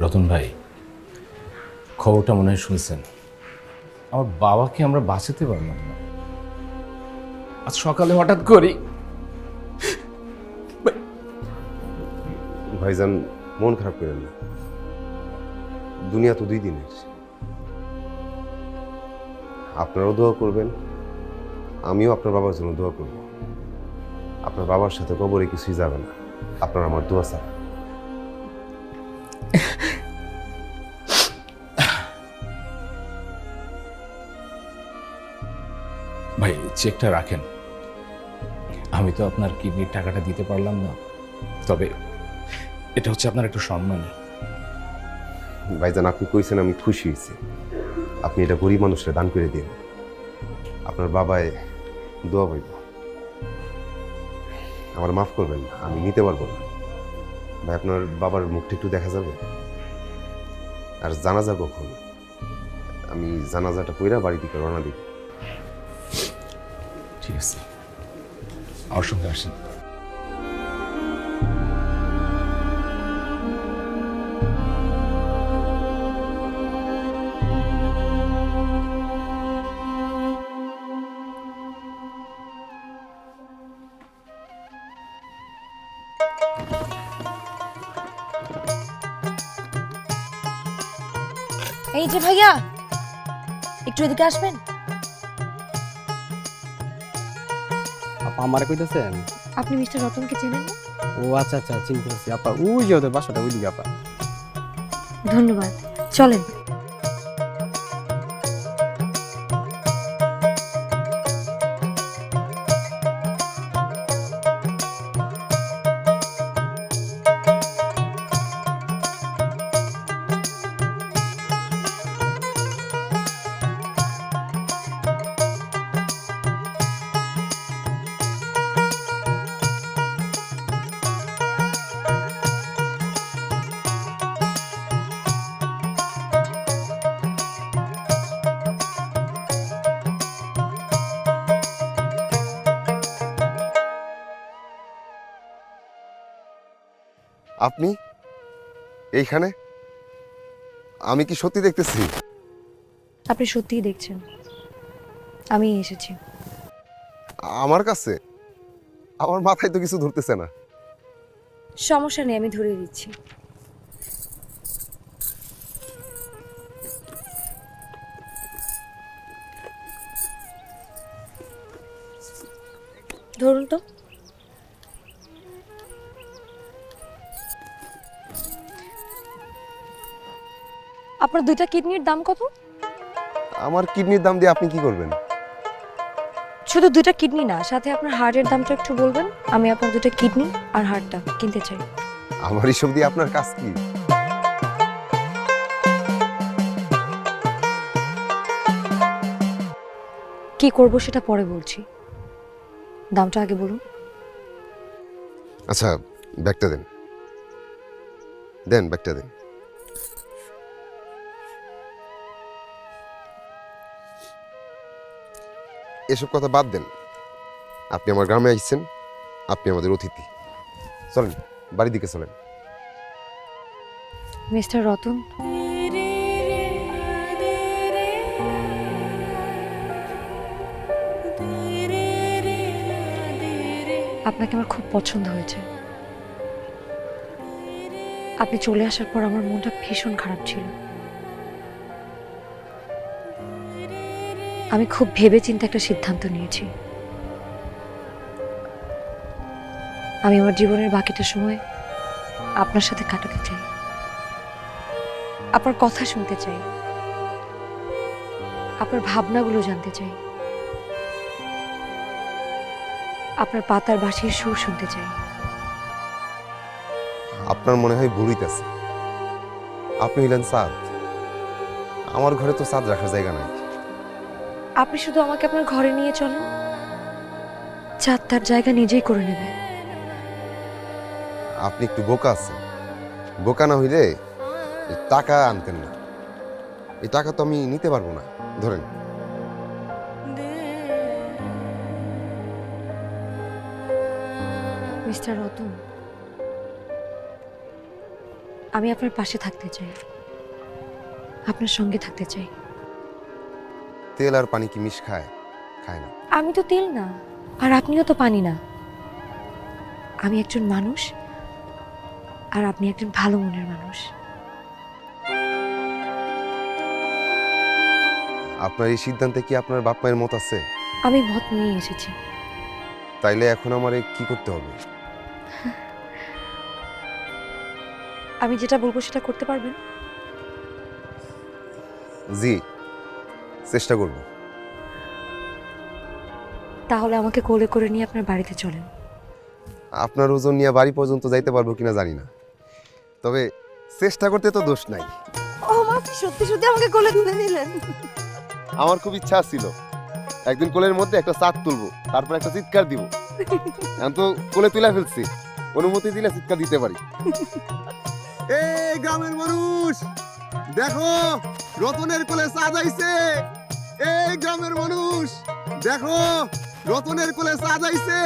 রতন ভাই, খবরটা মনে হয় শুনছেন। আমার বাবাকে আমরা বাঁচাতে পারলাম না। আজ সকালে হঠাৎ করি ভাইজান, মন খারাপ করেন না। দুনিয়া তো দুই দিনের। আপনারাও দোয়া করবেন, আমিও আপনার বাবার জন্য দোয়া করব। আপনার বাবার সাথে কবরে কিছুই যাবে না। আপনার আমার দোয়া ছাড়া। ভাই চেকটা রাখেন। আমি তো আপনার কিডনির টাকাটা দিতে পারলাম না। তবে এটা হচ্ছে আপনার একটু সম্মান। ভাইজান, আপনি কইছেন আমি খুশি হয়েছি। আপনি এটা গরিব মানুষরা দান করে দিন। আপনার বাবায় দোয়া পাইব। আমার মাফ করবেন, আমি নিতে পারব না। ভাই, আপনার বাবার মুখটা একটু দেখা যাবে? আর জানাজা কখন? আমি জানাজাটা কইরা বাড়ি দিকে রওনা দিই ঠিক আছে। আমার সঙ্গে এই যে ভাইয়া একটু এদিকে আসবেন? আমার কইতেছেন? আপনি মিস্টার রতনকে চেনেন ও আচ্ছা আচ্ছা চিনতে পারছি আপা ওই যে ওদের বাসাটা ওইদিকে আপা। ধন্যবাদ। চলেন। আপনি? এইখানে? আমি কি সত্যি দেখতেছি? আপনি সত্যিই দেখছেন। আমি এসেছি। আমার কাছে? আমার মাথায় তো কিছু ধরতেছে না। সমস্যা নেই আমি ধরে দিচ্ছি। আপনার দুইটা কিডনির দাম কত? আমার কিডনির দাম দিয়ে আপনি কি করবেন? শুধু দুইটা কিডনি না সাথে আপনার হার্টের দামটা একটু বলবেন। আমি আপনার দুটো কিডনি আর হার্টটা কিনতে চাই। আমার এসব দিয়ে আপনার কাজ কি? কি করব সেটা পরে বলছি। দামটা আগে বলুন। আচ্ছা ব্যাগটা দেন। দেন ব্যাগটা দেন। এসব কথা বাদ দেন। আপনি আমার গ্রামে আসছেন, আপনি আমাদের অতিথি। চলেন, বাড়ির দিকে চলেন। মিস্টার রতন? আপনাকে আমার খুব পছন্দ হয়েছে। আপনি চলে আসার পর আমার মনটা ভীষণ খারাপ ছিল। আমি খুব ভেবে চিন্তে একটা সিদ্ধান্ত নিয়েছি। আমি আমার জীবনের বাকিটা সময় আপনার সাথে কাটাতে চাই। আপনার কথা শুনতে চাই। আপনার ভাবনাগুলো জানতে চাই। আপনার পাতার বাঁশির সুর শুনতে চাই। আপনার মনে হয় ভুলিতেছে আপনি হইলেন চাঁদ আমার ঘরে তো সাদ রাখার জায়গা নাই। আপনি শুধু আমাকে আপনার ঘরে নিয়ে চলেন। চাঁদ তার জায়গা নিজেই করে নেবে। আপনি একটু বোকা আছেন। বোকা না হইলে টাকা আনতেন না। এই টাকা তো আমি নিতে পারব না। ধরেন। মিস্টার রতন আমি আপনার পাশে থাকতে চাই। আপনার সঙ্গে থাকতে চাই। তেল আর পানি কি মিশ খায়? খায় না। আমি তো তেল না আর আপনিও তো পানি না। আমি একজন মানুষ আর আপনি একজন ভালো মনের মানুষ। আপনার এই সিদ্ধান্তে কি আপনার বাপ মায়ের মত আছে? আমি মত নিয়ে এসেছি। তাইলে এখন আমারে কি করতে হবে? আমি যেটা বলব সেটা করতে পারবেন? জি। চেষ্টা করব। তাহলে আমাকে কোলে করে নিয়ে আপনার বাড়িতে চলেন। আপনার ওজন নিয়ে বাড়ি পর্যন্ত যাইতে পারব কিনা জানি না। তবে চেষ্টা করতে তো দোষ নাই। ও মা সত্যি সত্যি আমাকে কোলে তুলে নিলেন। আমার খুব ইচ্ছা ছিল। একদিন কোলের মধ্যে একটা চাঁদ তুলবো তারপর একটা চিৎকার দিব। এখন তো কোলে তুলে ফেলছি। অনুমতি দিলে চিৎকার দিতে পারি। এই গ্রামের মানুষ দেখো রতনের কোলে চাঁদ আইছে। এই গ্রামের মানুষ দেখো রতনের কোলে আইছে